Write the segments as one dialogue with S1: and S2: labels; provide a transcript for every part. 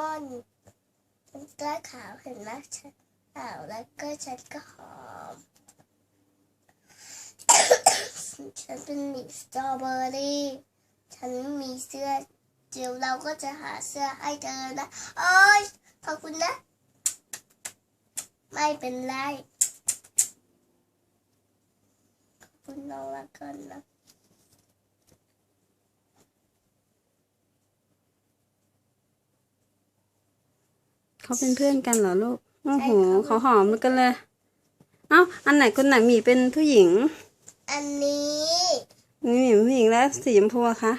S1: มอนฉันก็ขาวเห็นไหมฉันขาวแล้วก็ฉันก็หอม ฉันเป็นหมีสตรอเบอรี่ฉันมีเสื้อเดี๋ยวเราก็จะหาเสื้อให้เธอนะ โอ้ยขอบคุณนะ ไม่เป็นไรขอบคุณน้องละกันนะ
S2: เขาเป็นเพื่อนกันเหรอลูก โอ้โหเขาหอมกันเลย เอ้า อันไหนคนไหนหมีเป็นผู้หญิง
S1: อันนี้
S2: นี่หมีเป็นผู้หญิงแล้วสีชมพูอะคะ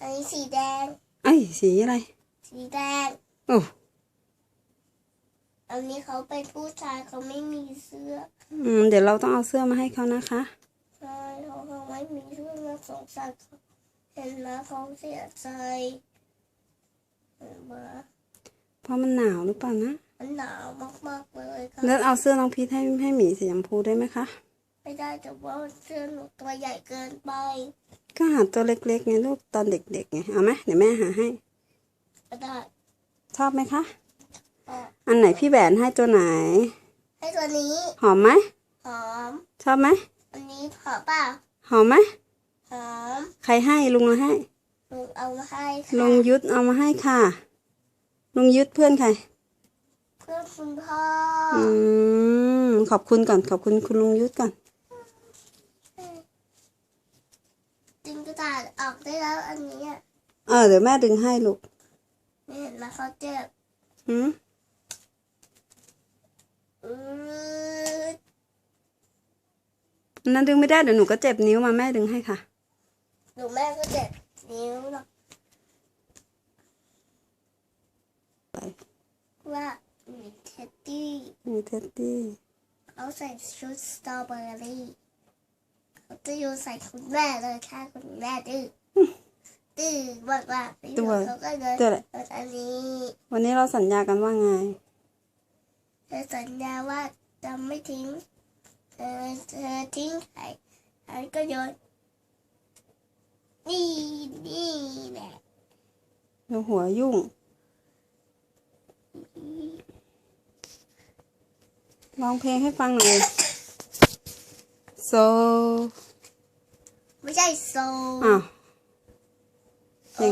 S1: อันนี้สีแดง
S2: เอ้ยสีอะไร
S1: สีแดง
S2: โอ้
S1: อันนี้เขาเป็นผู้ชายเขาไม่มีเสื้อ
S2: อืม เดี๋ยวเราต้องเอาเสื้อมาให้เขานะคะ
S1: ใช่เขาเขาไม่มีเสื้อนะสงสารเขาเห็นนะเขาเสียใจเห็นไหม
S2: เพราะมันหนาวหรือเปล่านะ
S1: มันหนาวมากๆเลยค่ะ
S2: แล้วเอาเสื้อน้องพีทให้ให้หมีสีชมพูได้ไหมคะ
S1: ไม่ได้แต่ว่าเสื้อหนูตัวใหญ่เกินไป
S2: ก็หาตัวเล็กๆไงลูกตอนเด็กๆไงเอาไหมเดี๋ยวแม่หาให้
S1: ก็ได้
S2: ชอบไหมคะ
S1: อะ
S2: อันไหนพี่แหวนให้ตัวไหน
S1: ให้ตัวนี้
S2: หอมไหม
S1: หอม
S2: ชอบไหม
S1: อันนี้หอมเปล่า
S2: หอมไหม
S1: หอม
S2: ใครให้ลุงเอาให้
S1: ลุงเอามาให้ค่ะ
S2: ลุงยุทธเอามาให้ค่ะ ลุงยุทธเพื่อนใคร
S1: เพื่อนคุณพ่อ
S2: อืม ขอบคุณก่อน ขอบคุณคุณลุงยุทธก่อน
S1: ดึงกระดาษออกได้แล้วอันนี้อะ
S2: เออ เดี๋ยวแม่ดึงให้ลูก
S1: ไม่เห็นไหมเขาเจ็บ
S2: หืม
S1: อือ
S2: อันนั้นดึงไม่ได้ เดี๋ยวหนูก็เจ็บนิ้วมาแม่ดึงให้ค่ะ
S1: หนูแม่ก็เจ็บนิ้วหร อกว่ามีเท็ดดี้
S2: มีเท็ดดี้
S1: เขาใส่ชุดสตรอเบอรี่เขาจะอยู่ใส่คุณแม่เลยค่ะคุณแม่ดื้อดื้อมากมากๆ
S2: ตัว
S1: เขาก็เลย
S2: ตัวอะไร
S1: เปิดอันนี้
S2: วันนี้เราสัญญากันว่าไง
S1: เธอสัญญาว่าจะไม่ทิ้งเธอเธอทิ้งใครฉันก็โยนนี่นี่แหละ
S2: ดูหัวยุ่ง ร้องเพลงให้ฟังหน่อยโซ
S1: ไม่ใช่โซ
S2: อ้าว
S1: โอ้